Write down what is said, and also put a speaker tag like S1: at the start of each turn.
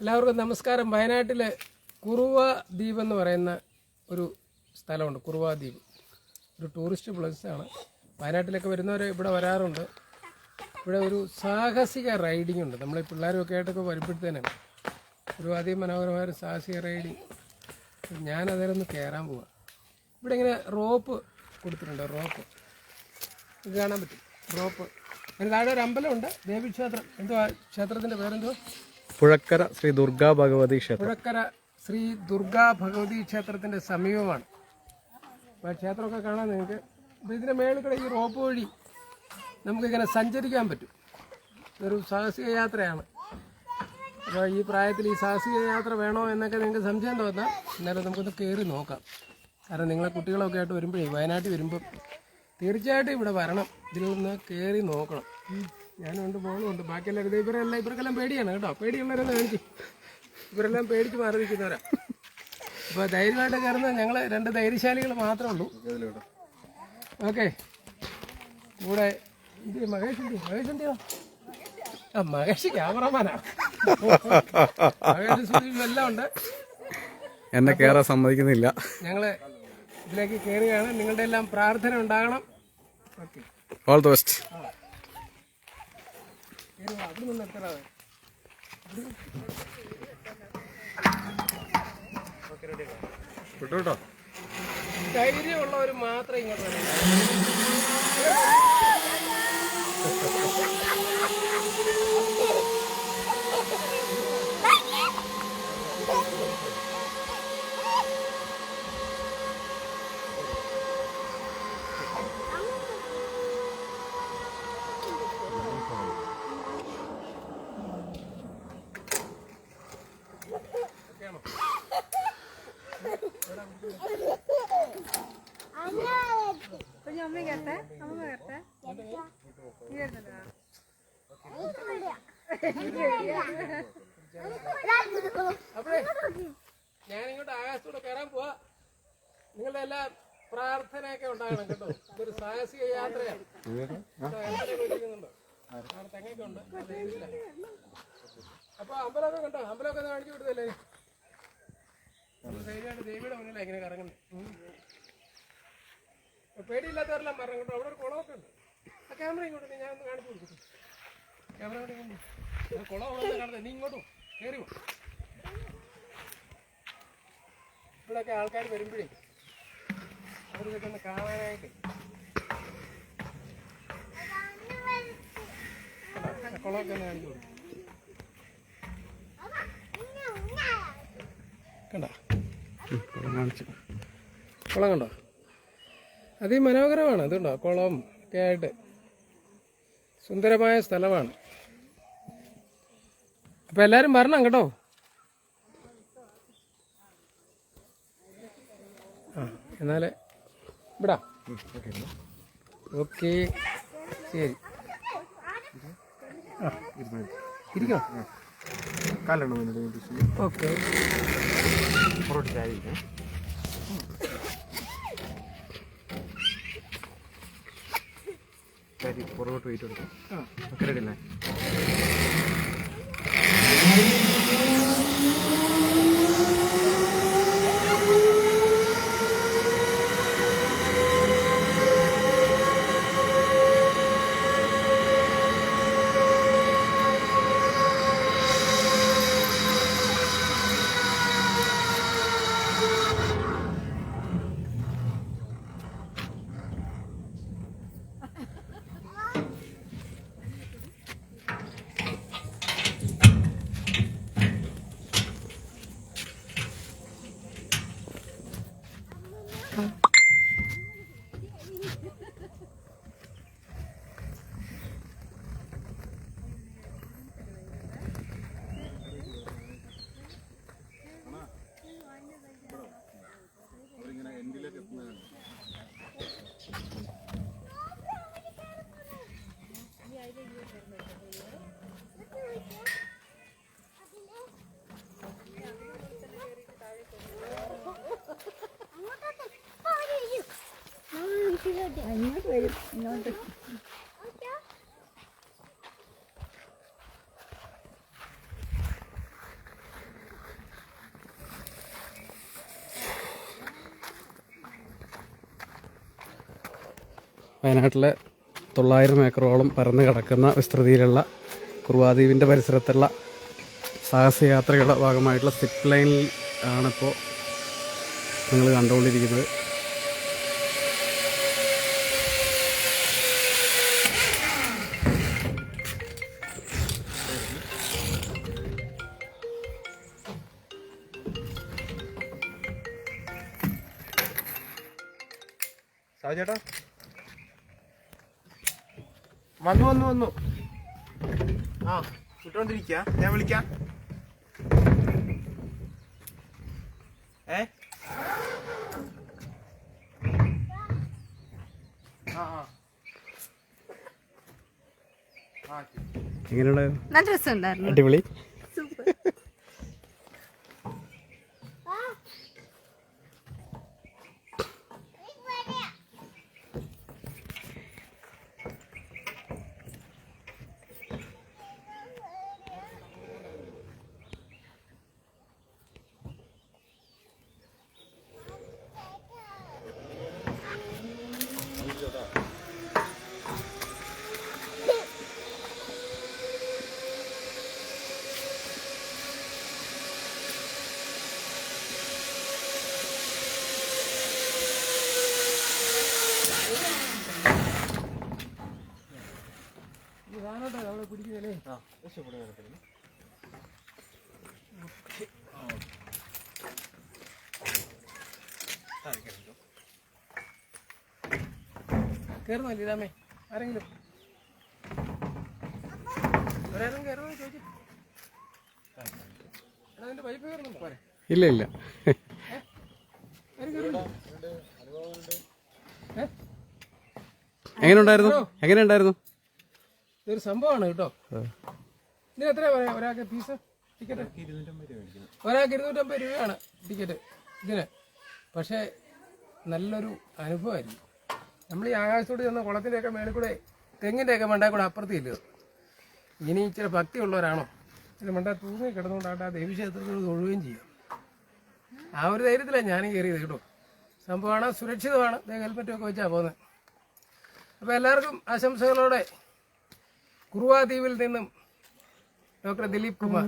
S1: എല്ലാവർക്കും നമസ്കാരം. വയനാട്ടിലെ കുറുവ ദ്വീപ് എന്ന് പറയുന്ന ഒരു സ്ഥലമുണ്ട്. കുറുവ ദ്വീപ്. ഒരു ടൂറിസ്റ്റ് പ്ലേസാണ് വയനാട്ടിലൊക്കെ വരുന്നവർ ഇവിടെ വരാറുണ്ട്. ഇവിടെ ഒരു സാഹസിക റൈഡിംഗ് ഉണ്ട്. നമ്മൾ പിള്ളേരൊക്കെ ആയിട്ടൊക്കെ വരുമ്പോഴത്തേനും ഒരു അതിമനോഹരമായ ഒരു സാഹസിക റൈഡിങ് ഞാൻ അതിലൊന്ന് കയറാൻ പോവാം. ഇവിടെ ഇങ്ങനെ റോപ്പ് കൊടുത്തിട്ടുണ്ട്. റോപ്പ് ഇത് കാണാൻ പറ്റും. റോപ്പ് അതിന് താഴെ ഒരു അമ്പലമുണ്ട്. ദേവീക്ഷേത്രം. എന്തുവാ? ക്ഷേത്രത്തിന്റെ പേരെന്തോ
S2: പുഴക്കര ശ്രീ ദുർഗാ ഭഗവതി ക്ഷേത്രം.
S1: പുഴക്കര ശ്രീ ദുർഗാ ഭഗവതി ക്ഷേത്രത്തിന്റെ സമീപമാണ്. ക്ഷേത്രമൊക്കെ കാണാൻ നിങ്ങൾക്ക്. അപ്പോൾ ഇതിന്റെ മേളിൽ ഈ റോപ്പ് വഴി നമുക്ക് ഇങ്ങനെ സഞ്ചരിക്കാൻ പറ്റും. ഒരു സാഹസിക യാത്രയാണ്. അപ്പോൾ ഈ പ്രായത്തിൽ ഈ സാഹസിക യാത്ര വേണോ എന്നൊക്കെ നിങ്ങൾക്ക് സംശയം തോന്നാം. എന്നാലും നമുക്കൊന്ന് കയറി നോക്കാം. കാരണം നിങ്ങളെ കുട്ടികളൊക്കെ ആയിട്ട് വരുമ്പോഴേ വയനാട്ടിൽ വരുമ്പം തീർച്ചയായിട്ടും ഇവിടെ വരണം. ഇതിൽ നിന്ന് കയറി നോക്കണം. ഞാനുണ്ട് മോളുണ്ട് ബാക്കിയെല്ലാവരും ദേ ഇവരെല്ലാം ഇവർക്കെല്ലാം പേടിയാണ് കേട്ടോ. പേടിയുള്ളവരെല്ലാം കാണിച്ചു ഇവരെല്ലാം പേടിച്ച് മാറി നിൽക്കുന്നവരാ. അപ്പോൾ ധൈര്യമായിട്ട് കയറുന്ന ഞങ്ങൾ രണ്ട് ധൈര്യശാലികൾ മാത്രമേ ഉള്ളൂ. ഓക്കെ. കൂടെ ഇത് മഹേഷ് ഉണ്ട് മഹേഷ് ഉണ്ടോ ആ മഹേഷ് ക്യാമറമാനാ. മഹേഷ് എല്ലാം ഉണ്ട്.
S2: എന്നെ കയറാൻ സമ്മതിക്കുന്നില്ല.
S1: ഞങ്ങൾ ഇതിലേക്ക് കയറുകയാണ് നിങ്ങളുടെ എല്ലാം പ്രാർത്ഥന ഉണ്ടാകണം. ഓക്കെ.
S2: ഓൾ ദ ബെസ്റ്റ്
S1: അവിടെ നിന്ന്
S2: കേട്ടോ
S1: ധൈര്യമുള്ളവർ മാത്രം ഇങ്ങോട്ട് വരണം ഞാനിങ്ങോട്ട് ആകാശത്തൂടെ കയറാൻ പോവാ. നിങ്ങളുടെ എല്ലാ പ്രാർത്ഥനയൊക്കെ ഉണ്ടാകണം കേട്ടോ. ഇതൊരു സാഹസിക യാത്രയാണ്. അപ്പൊ അമ്പലമൊക്കെ കണ്ടോ? അമ്പലമൊക്കെ കാണിച്ചു കൊടുത്തല്ലേ ദേവിയുടെ മുന്നിലാണ് ഇങ്ങനെ കറങ്ങുന്നത്. പേടിയില്ലാത്തവരെല്ലാം പറഞ്ഞു കേട്ടോ അവിടെ ഒരു കുളമൊക്കെ ഉണ്ട് ആ ക്യാമറ ഇങ്ങോട്ട് ഞാൻ കാണിച്ചു കൊടുക്കും. ക്യാമറ നീ ഇവിടെയൊക്കെ ആൾക്കാർ വരുമ്പോഴേ അവർക്കൊക്കെ ഒന്ന് കാണാനായിട്ട്. കുളം കണ്ടോ? അതിമനോഹരമാണ്. കുളം ഒക്കെ ആയിട്ട്. സുന്ദരമായ സ്ഥലമാണ്. അപ്പം എല്ലാവരും വരണം കേട്ടോ. ആ എന്നാൽ ഇവിടാ. ഓക്കെ. ശരി. ആ ഇരിക്കോ?
S2: കാലാണ്
S1: ഓക്കെ.
S2: ചായ പുറകോട്ട് വെയിറ്റ് കൊടുക്കാം
S3: വയനാട്ടിലെ തൊള്ളായിരം ഏക്കറോളം പരന്നു കിടക്കുന്ന വിസ്തൃതിയിലുള്ള കുറുവാദ്വീപിന്റെ പരിസരത്തുള്ള സാഹസയാത്രയുടെ ഭാഗമായിട്ടുള്ള സിപ്പ് ലൈനിൽ ആണിപ്പോൾ നിങ്ങൾ കണ്ടുകൊണ്ടിരിക്കുന്നത്.
S2: സാജു ചേട്ടാ. വന്നു വന്നു വന്നു. ആ ഇട്ടോണ്ടിരിക്ക ഞാൻ വിളിക്കാം. ഏ? ആ ആ. ആ ഇങ്ങനെ
S3: എങ്ങനെയുണ്ടായിരുന്നു?
S4: നല്ല രസമുണ്ടായിരുന്നു.
S3: അടിപൊളി.
S1: കയറുന്നോ ലീലാമേ ആരെങ്കിലും? ഒരാരും കയറുന്നോ ചോദിച്ചു പൈപ്പ് കയറുന്നുണ്ടോ? പോരെ.
S3: ഇല്ല ഇല്ല.
S1: എങ്ങനെ ഉണ്ടായിരുന്നു? എങ്ങനെ
S3: ഉണ്ടായിരുന്നു? എങ്ങനെയുണ്ടായിരുന്നു
S1: ഇതൊരു സംഭവമാണ് കേട്ടോ. ഇതിന് എത്ര പറയാ? ഒരാൾക്ക് ഫീസ് ടിക്കറ്റ് ഒരാൾക്ക് ഇരുന്നൂറ്റമ്പത് രൂപയാണ് ടിക്കറ്റ് ഇതിന്. പക്ഷേ നല്ലൊരു അനുഭവമായിരിക്കും. നമ്മൾ ഈ ആകാശത്തോട് ചെന്ന കുളത്തിന്റെയൊക്കെ മേളിൽ കൂടെ തെങ്ങിന്റെയൊക്കെ മണ്ടാ കൂടെ അപ്പുറത്ത് ഇല്ല ഇനി ഇച്ചിരി ഭക്തിയുള്ളവരാണോ? ഇച്ചിരി മണ്ട തൂങ്ങി കിടന്നുകൊണ്ടാട്ട് ആ ദേവീക്ഷേത്രത്തിൽ തൊഴുകയും ചെയ്യും. ആ ഒരു ധൈര്യത്തിലാണ് ഞാനും കയറിയത് കേട്ടോ. സംഭവമാണ് സുരക്ഷിതമാണ്. ഹെൽമെറ്റൊക്കെ വെച്ചാണ് പോകുന്നത് അപ്പോൾ എല്ലാവർക്കും ആശംസകളോടെ കുറുവാ ദ്വീപിൽ നിന്നും ഡോക്ടർ ദിലീപ് കുമാർ.